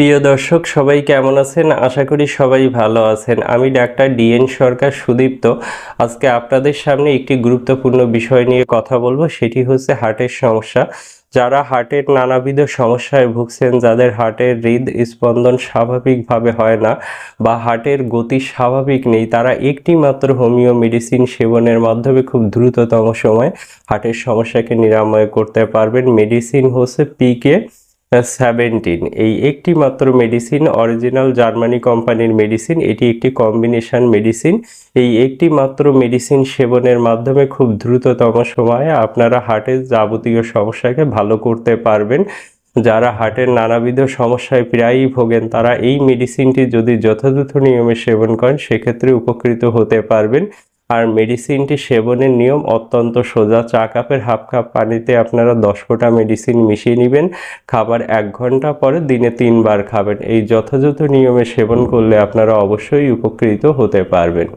প্রিয় দর্শক, সবাই কেমন আছেন? আশা করি সবাই ভালো আছেন। আমি ডাক্তার ডিএন সরকার সুদীপ্ত। আজকে আপনাদের সামনে একটি গুরুত্বপূর্ণ বিষয় নিয়ে কথা বলব, সেটি হচ্ছে হার্টের সমস্যা। যারা হার্টের নানাবিধ সমস্যায় ভুগছেন, যাদের হার্টের হৃদ স্পন্দন স্বাভাবিকভাবে হয় না বা হার্টের গতি স্বাভাবিক নেই, তারা একটি মাত্র হোমিও মেডিসিন সেবনের মাধ্যমে খুব দ্রুততম সময় হার্টের সমস্যাকে নিরাময় করতে পারবেন। মেডিসিন হচ্ছে পিকে সেভেন্টিন এই একটি মাত্র মেডিসিন অরিজিনাল জার্মানি কোম্পানির মেডিসিন এটি একটি কম্বিনেশন মেডিসিন এই একটি মাত্র মেডিসিন সেবনের মাধ্যমে খুব দ্রুততম সময়ে আপনারা হার্টের যাবতীয় সমস্যাকে ভালো করতে পারবেন। যারা হার্টের নানাবিধ সমস্যায় প্রায়ই ভোগেন, তারা এই মেডিসিনটি যদি যথাযথ নিয়মে সেবন করেন, সেক্ষেত্রে উপকৃত হতে পারবেন। আর মেডিসিনটি সেবনের নিয়ম, অত্যন্ত সোজা। চা কাপের হাফ কাপ পানিতে আপনারা দশ ফোঁটা মেডিসিন মিশিয়ে নেবেন। খাবার এক ঘণ্টা পরে দিনে তিনবার খাবেন। এই যথাযথ নিয়মে সেবন করলে আপনারা অবশ্যই উপকৃত হতে পারবেন।